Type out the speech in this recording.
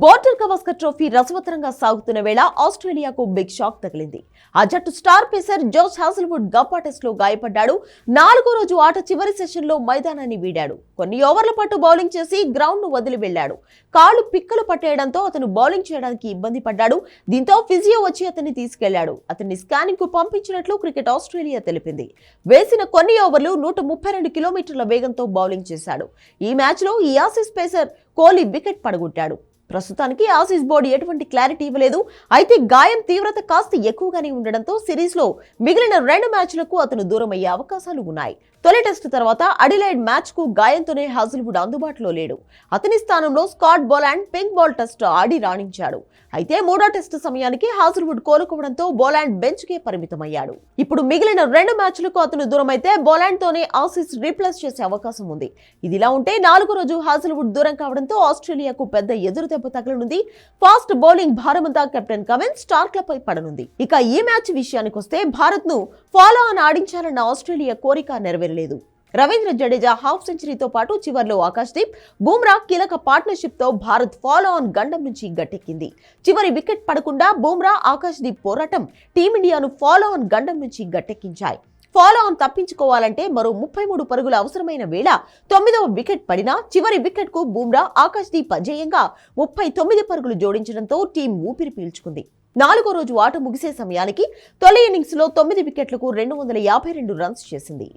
Border Gavaskar trophy రసవత్తరంగా సాగుతున్న వేళ ఆస్ట్రేలియాకు బిగ్ షాక్ తగిలింది. ఆ జట్టు star pacer Josh Hazlewood Gabba టెస్ట్లో గాయపడ్డాడు. నాలుగో రోజు ఆట చివరి సెషన్లో మైదానాన్ని వీడాడు. కొన్ని ఓవర్ల పాటు బౌలింగ్ చేసి గ్రౌండ్ను వదిలి వెళ్ళాడు కాళ్ళు పిక్కలు పట్టేయడంతో అతను బౌలింగ్ చేయడానికి ఇబ్బంది పడ్డాడు. దీంతో ఫిజియో వచ్చి అతన్ని తీసుకెళ్ళాడు. అతన్ని స్కానింగ్కు పంపించినట్లు క్రికెట్ ఆస్ట్రేలియా తెలిపింది. వేసిన కొన్ని ఓవర్లు నూట ముప్పై రెండు కిలోమీటర్ల వేగంతో బౌలింగ్ చేశాడు. ఈ మ్యాచ్లో ఈ ఆసిస్ పేసర్ కోహ్లీ వికెట్ పడగొట్టాడు. ప్రస్తుతానికి ఆసీస్ బోర్డు ఎటువంటి క్లారిటీ ఇవ్వలేదు. అయితే గాయం తీవ్రత కాస్త ఎక్కువగానే ఉండడంతో సిరీస్లో మిగిలిన రెండు మ్యాచ్లకు అతను దూరం అయ్యే అవకాశాలు ఉన్నాయి. తొలి టెస్ట్ తర్వాత అడిలైడ్ మ్యాచ్కు గాయంతోనే హాజిల్వుడ్ అందుబాటులో లేడు. అతని స్థానంలో Scott Boland pink ball test ఆడి రాణించాడు. అయితే మూడో టెస్ట్ సమయానికి హాజిల్వుడ్ కోలుకోవడంతో బోలాండ్ బెంచ్ కే పరిమితమయ్యాడు. ఇప్పుడు మిగిలిన రెండు మ్యాచ్లకు అతను దూరమైతే బోలాండ్తోనే బోలాండ్ తోనే ఆసీస్ రీప్లేస్ చేసే అవకాశం ఉంది. ఇదిలా ఉంటే నాలుగో రోజు హాజిల్వుడ్ దూరం కావడంతో ఆస్ట్రేలియాకు పెద్ద ఎదురు దెబ్బ తగలనుంది. ఫాస్ట్ బౌలింగ్ భారమంతా కెప్టెన్ కవిన్ స్టార్క్లపై పడనుంది. ఇక ఈ మ్యాచ్ విషయానికి వస్తే భారత్ను ఫాలో ఆన్ ఆడించాలన్న ఆస్ట్రేలియా కోరిక నెరవేరలేదు. రవీంద్ర జడేజా హాఫ్ సెంచరీతో పాటు చివర్లో ఆకాశ్దీప్ బూమ్రా కీలక పార్ట్నర్షిప్తో భారత్ ఫాలో ఆన్ గండం నుంచి గట్టెక్కింది. చివరి వికెట్ పడకుండా బూమ్రా ఆకాశ్దీప్ పోరాటం టీమిండియాను ఫాలో ఆన్ గండం నుంచి గట్టెక్కించాయి. ఫాలో ఆన్ తప్పించుకోవాలంటే మరో ముప్పై మూడు పరుగులు అవసరమైన వేళ తొమ్మిదవ వికెట్ పడినా చివరి వికెట్కు బూమ్రా ఆకాశ్దీప్ అజేయంగా ముప్పై తొమ్మిది పరుగులు జోడించడంతో టీం ఊపిరి పీల్చుకుంది. నాలుగో రోజు ఆట ముగిసే సమయానికి తొలి ఇన్నింగ్స్లో తొమ్మిది వికెట్లకు రెండు వందల యాభై రెండు రన్స్ చేసింది.